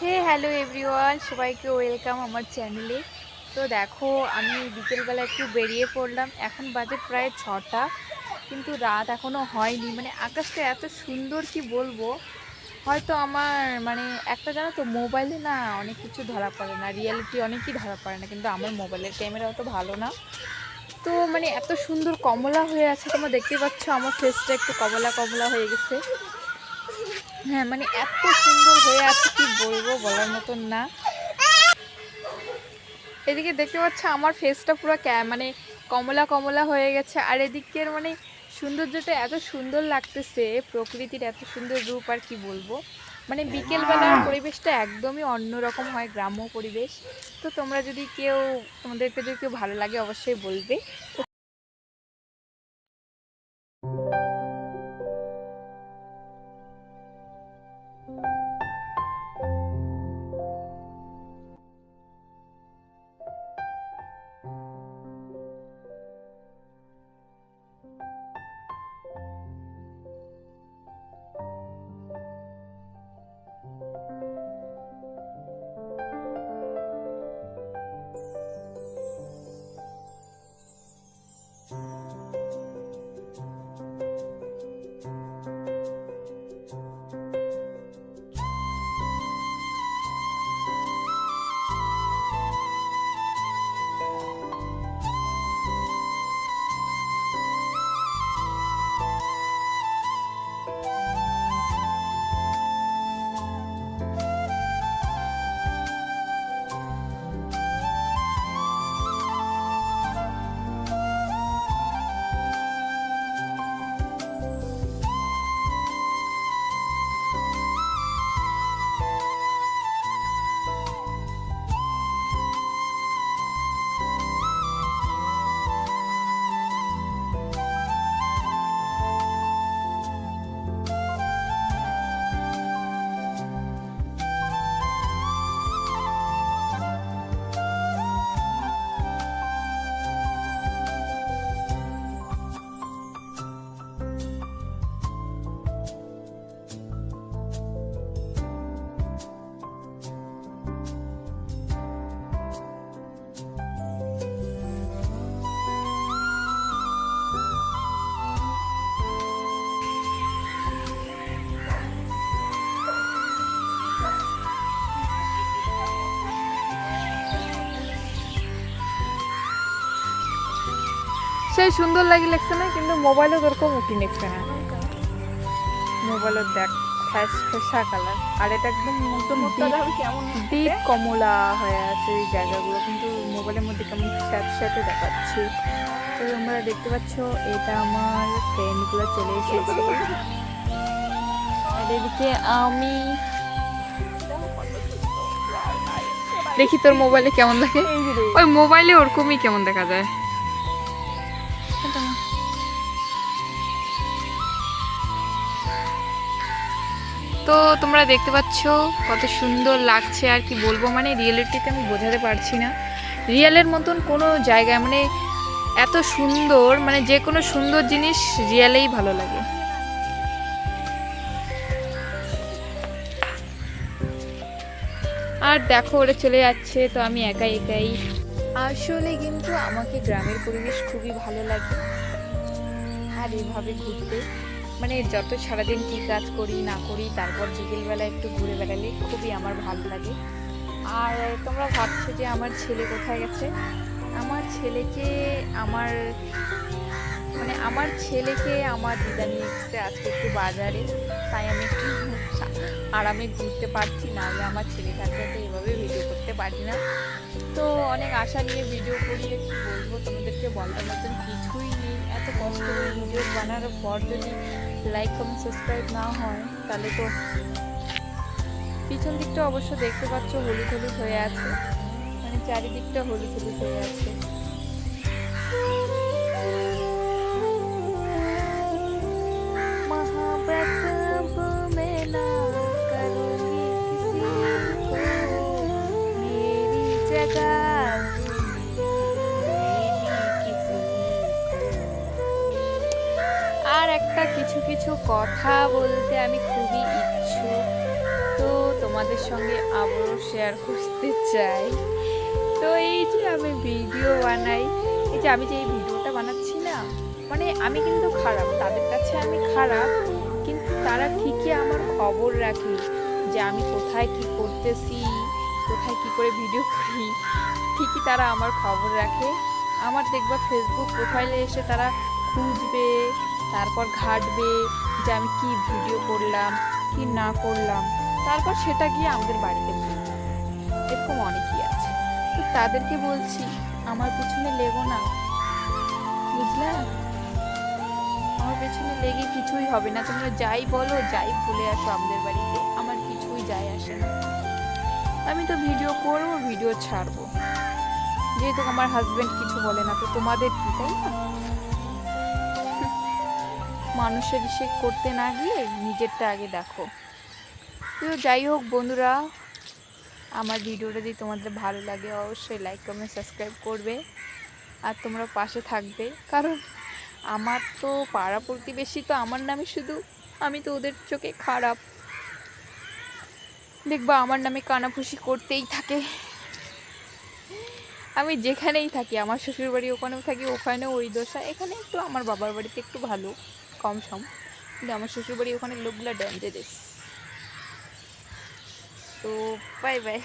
হে hello everyone সবাইকে welcome আমার চ্যানেলে তো দেখো, আমি বিকেলবেলা একটু বেরিয়ে পড়লাম। এখন বাজে প্রায় ছটা, কিন্তু রাত এখনও হয়নি। মানে আকাশটা এত সুন্দর কি বলব? হয়তো আমার মানে একটা জানো তো মোবাইলে না অনেক কিছু ধরা পড়ে না। রিয়েলিটি অনেকই ধরা পড়ে না, কিন্তু আমার মোবাইলের ক্যামেরা অত ভালো না। তো মানে এত সুন্দর কমলা হয়ে আছে, তোমরা দেখতে পাচ্ছ, আমার ফেসটা একটু কমলা কমলা হয়ে গেছে। হ্যাঁ মানে এত সুন্দর হয়ে আছে, কি বলব বলার মতন না। এদিকে দেখতে পাচ্ছ আমার ফেসটা পুরো ক্যা- মানে কমলা কমলা হয়ে গেছে, আর এদিকের মানে সৌন্দর্যটা এত সুন্দর লাগতেছে, প্রকৃতির এত সুন্দর রূপ, আর কি বলব। মানে বিকেলবেলার পরিবেশটা একদমই অন্যরকম হয়, গ্রাম্য পরিবেশ। তো তোমরা যদি কেউ, তোমাদেরকে যদি কেউ ভালো লাগে, অবশ্যই বলবে। সেই সুন্দর লাগি লাগছে না কিন্তু মোবাইলে ওরকম উঠি নিচ্ছে না। মোবাইলে দেখ ফ্যাস ফেসা কালার। আর এটা একদম কেমন ডিপ কমলা হয়ে আছে এই জায়গাগুলো কিন্তু মোবাইলের মধ্যে কেমন স্যাঁত স্যাঁতে দেখাচ্ছে। তো তোমরা দেখতে পাচ্ছ এটা আমার ফ্রেন্ডগুলো চলে এসেছে। আর এদিকে আমি দেখি তোর মোবাইলে কেমন দেখে। ওই মোবাইলে ওরকমই কেমন দেখা যায়। তো তোমরা দেখতে পাচ্ছ কত সুন্দর লাগছে আর কি বলব? মানে রিয়েলিটিতে আমি বোঝাতে পারছি না। রিয়েলের মতন কোনো জায়গায় মানে এত সুন্দর মানে যে কোনো সুন্দর জিনিস রিয়েলেই ভালো লাগে। আর দেখো, ওরা চলে যাচ্ছে, তো আমি একাই একাই। আসলে কিন্তু আমাকে গ্রামের পরিবেশ খুবই ভালো লাগে। আর এভাবে ঘুরতে মানে যত সারাদিন কী কাজ করি, না করি, তারপর বিকেলবেলা একটু ঘুরে বেড়ালে, খুবই আমার ভালো লাগে। আর তোমরা ভাবছ যে আমার ছেলে কোথায় গেছে? আমার ছেলেকে আমার মানে আমার ছেলেকে আমার দিদা নিয়ে এসছে আজকে একটু বাজারে, তাই আমি একটু আরামে ঘুরতে পারছি না। হলে আমার ছেলে থাকলে তো এভাবে ভিডিও করতে পারি না। তো অনেক আশা নিয়ে ভিডিও করি আর কি বলব তোমাদেরকে বলার মতন কিছুই নেই। এত কষ্ট করে ভিডিও বানানোর পর যদি লাইক কমেন্ট সাবস্ক্রাইব না হয়, তাহলে তো পিছন দিকটা অবশ্য দেখতে পাচ্ছ হলুদ হলুদ হয়ে আছে। মানে চারিদিকটা হলুদ হলুদ হয়ে আছে। আর একটা কিছু কিছু কথা বলতে আমি খুবই ইচ্ছুক। তো তোমাদের সঙ্গে আবারও শেয়ার করতে চাই। তো এই যে আমি ভিডিও বানাই, এই যে আমি যে এই ভিডিওটা বানাচ্ছি না মানে আমি কিন্তু খারাপ, তাদের কাছে আমি খারাপ, কিন্তু তারা ঠিকই আমার খবর রাখে যে আমি কোথায় কি করতেছি কোথায় কি করে ভিডিও করি, ঠিকই তারা আমার খবর রাখে। আমার দেখবা ফেসবুক প্রোফাইলে এসে তারা খুঁজবে, তারপর ঘাটবে যে আমি কি ভিডিও করলাম, কি না করলাম। তারপর সেটা গিয়ে আমাদের বাড়িতে এরকম অনেকই আছে। তো তাদেরকে বলছি, আমার পিছনে লেগো না। বুঝলা? আমার পেছনে লেগে কিছুই হবে না। তোমরা যাই বলো, যাই ভুলে আসো আমাদের বাড়িতে। আমার আমি তো ভিডিও করব, ভিডিও ছাড়বো। যেহেতু আমার হাজব্যান্ড কিছু বলে না, তো তোমাদের কি, তাই না? মানুষের ইসে করতে না গিয়ে নিজেরটা আগে দেখো। তো যাই হোক বন্ধুরা, আমার ভিডিওটা যদি তোমাদের ভালো লাগে, অবশ্যই লাইক কমেন্ট সাবস্ক্রাইব করবে। আর তোমরা পাশে থাকবে। কারণ আমার তো পাড়া প্রতিবেশী তো আমার নামে শুধু, আমি তো ওদের চোখে খারাপ। দেখবা, আমার নামে কানাফুসি করতেই থাকে। আমি যেখানেই থাকি, আমার শ্বশুর বাড়ি ওখানেও থাকি, ওখানেও ওই দশা। এখানে একটু আমার বাবার বাড়িতে একটু ভালো, কম সম। কিন্তু আমার শ্বশুর বাড়ি ওখানে লোকগুলো ডেঞ্জারাস তো বাই বাই